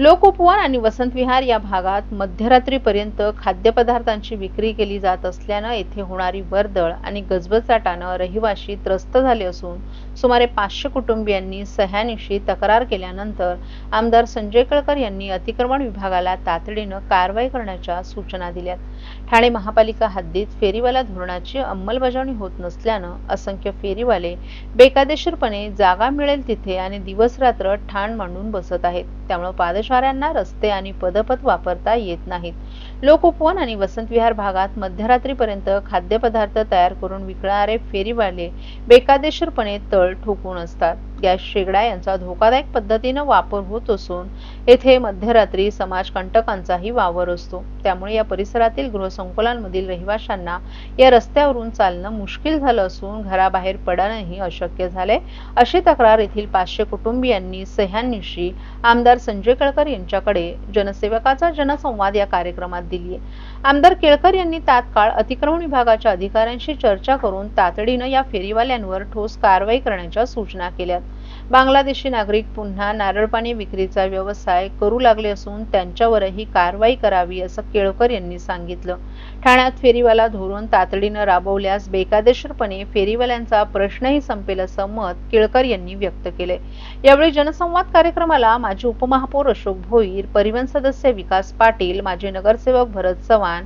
लोक उपवन आणि वसंत विहार या भागात मध्यरात्रीपर्यंत खाद्यपदार्थांची विक्री केली जात असल्यानं येथे होणारी वर्दळ आणि गजबजाटानं रहिवाशी त्रस्त झाले असून सुमारे पाचशे कुटुंबियांनी सह्यानिशी तक्रार केल्यानंतर आमदार संजय कळकर यांनी अतिक्रमण विभागाला तातडीनं कारवाई करण्याच्या सूचना दिल्यात. ठाणे महापालिका हद्दीत फेरीवाला धोरणाची अंमलबजावणी होत नसल्यानं असंख्य फेरीवाले बेकायदेशीरपणे जागा मिळेल तिथे आणि दिवसरात्र ठाण मांडून बसत आहेत. त्यामुळे पादचाऱ्यांना रस्ते आणि पदपथ वापरता येत नाहीत लोक उपवन आणि वसंत विहार भागात मध्यरात्रीपर्यंत खाद्यपदार्थ तयार करून विकणारे फेरीवाले बेकायदेशीरपणे तळ ठोकून असतात गॅस शेगडा यांचा धोकादायक पद्धतीनं वापर होत असून येथे मध्यरात्री समाजकंटकांचाही वावर असतो. त्यामुळे या परिसरातील गृहसंकुलांमधील रहिवाशांना या रस्त्यावरून चालणं मुश्किल झालं असून घराबाहेर पडणंही अशक्य झाले अशी तक्रार येथील पाचशे कुटुंबियांनी सह्यानिशी आमदार संजय केळकर यांच्याकडे जनसेवकाचा जनसंवाद या कार्यक्रमात दिली आमदार केळकर यांनी तात्काळ अतिक्रमण विभागाच्या अधिकाऱ्यांशी चर्चा करून तातडीनं या फेरीवाल्यांवर ठोस कारवाई करण्याच्या सूचना केल्यात. बांगलादेशी नागरिक पुन्हा नारळ पाणी विक्रीचा व्यवसाय करू लागले असून त्यांच्यावरही कारवाई करावी असं केळकर यांनी सांगितलं. ठाण्यात फेरीवाला धोरण तातडीनं राबवल्यास बेकायदेशीरपणे फेरीवाल्यांचा प्रश्नही संपेल असं मत केळकर यांनी व्यक्त केले यावेळी जनसंवाद कार्यक्रमाला माजी उपमहापौर अशोक भोईर परिवहन सदस्य विकास पाटील माजी नगरसेवक भरत चव्हाण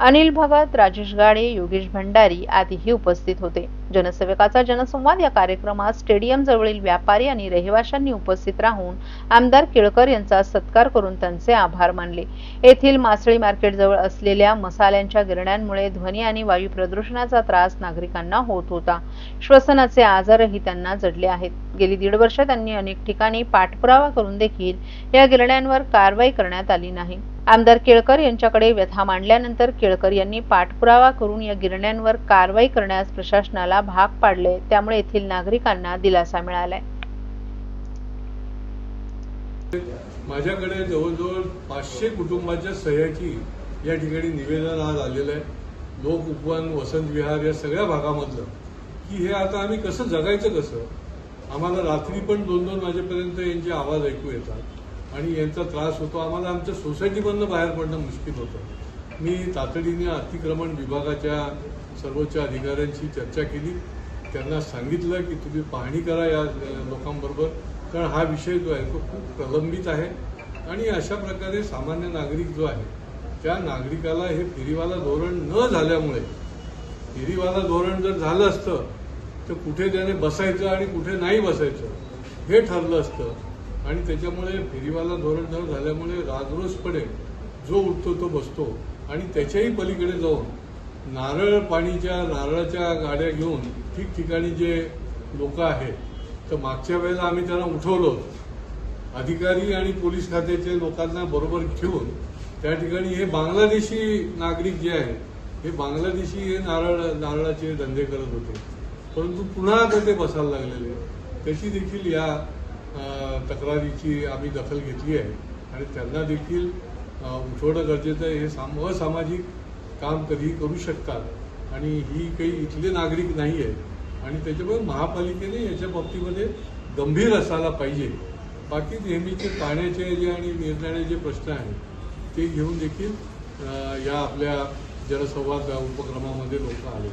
अनिल भगत राजेश गाडे योगेश भंडारी आदीही उपस्थित होते. जनसेवकाचा जनसंवाद या कार्यक्रमात स्टेडियम जवळील व्यापारी आणि रहिवाशांनी उपस्थित राहून आमदार केळकर यांचा सत्कार करून त्यांचे आभार मानले. येथील मासळी मार्केट जवळ असलेल्या मसाल्यांच्या गिरण्यांमुळे ध्वनी आणि वायू प्रदूषणाचा त्रास नागरिकांना होत होता. श्वसनाचे आजारही त्यांना जडले आहेत. गेली दीड वर्ष त्यांनी अनेक ठिकाणी पाठपुरावा करून देखील या गिरण्यांवर कारवाई करण्यात आली नाही. आमदार केळकर यांच्याकडे व्यथा मांडल्यानंतर केळकर यांनी पाठपुरावा करून या गिरण्यांवर कारवाई करण्यास प्रशासनाला भाग पाडले. त्यामुळे येथील नागरिकांना दिलासा मिळालाय. माझ्याकडे जवळजवळ पाचशे कुटुंबाच्या सह्याची या ठिकाणी निवेदन आज आलेलं आहे. लोक उपवन वसंत विहार या सगळ्या भागामधलं. की हे आता आम्ही कसं जगायचं कसं? आम्हाला रात्री पण दोन दोन वाजेपर्यंत यांचे आवाज ऐकू येतात. आणि यांचा त्रास होतो. आम्हाला आमच्या सोसायटीमधनं बाहेर पडणं मुश्किल होतं. मी तातडीने अतिक्रमण विभागाच्या सर्वोच्च अधिकाऱ्यांशी चर्चा केली. त्यांना सांगितलं की तुम्ही पाहणी करा या लोकांबरोबर कारण हा विषय जो आहे तो खूप प्रलंबित आहे. आणि अशा प्रकारे सामान्य नागरिक जो आहे त्या नागरिकाला हे फेरीवाला धोरण न झाल्यामुळे फेरीवाला धोरण जर झालं असतं तर कुठे त्याने बसायचं आणि कुठे नाही बसायचं हे ठरलं असतं. आणि त्याच्यामुळे फेरीवाला धोरण न झाल्यामुळे राजरोसपणे जो उठतो तो बसतो. आणि त्याच्याही पलीकडे जाऊन नारळ पाणीच्या नारळाच्या गाड्या घेऊन ठिकठिकाणी जे लोक आहेत तर मागच्या वेळेला आम्ही त्यांना उठवलं. अधिकारी आणि पोलीस खात्याचे लोकांना बरोबर घेऊन त्या ठिकाणी हे बांगलादेशी नागरिक जे आहेत हे बांगलादेशी हे नारळ नारळाचे धंदे करत होते. परंतु पुन्हा आता ते बसायला लागलेले. त्याची देखील या तक्रारीची आम्ही दखल घेतली आहे. आणि त्यांना देखील उठवणं गरजेचं आहे. हे साम असामाजिक काम कधीही करू शकतात. आणि ही काही इथले नागरिक नाही आहे आणि त्याच्यामुळे महापालिकेने याच्या बाबतीमध्ये गंभीर असायला पाहिजे. बाकी नेहमीचे पाण्याचे जे आणि निर्णयाचे जे प्रश्न आहेत ते घेऊन देखील या आपल्या जनसंवाद उपक्रमामध्ये लोक आले.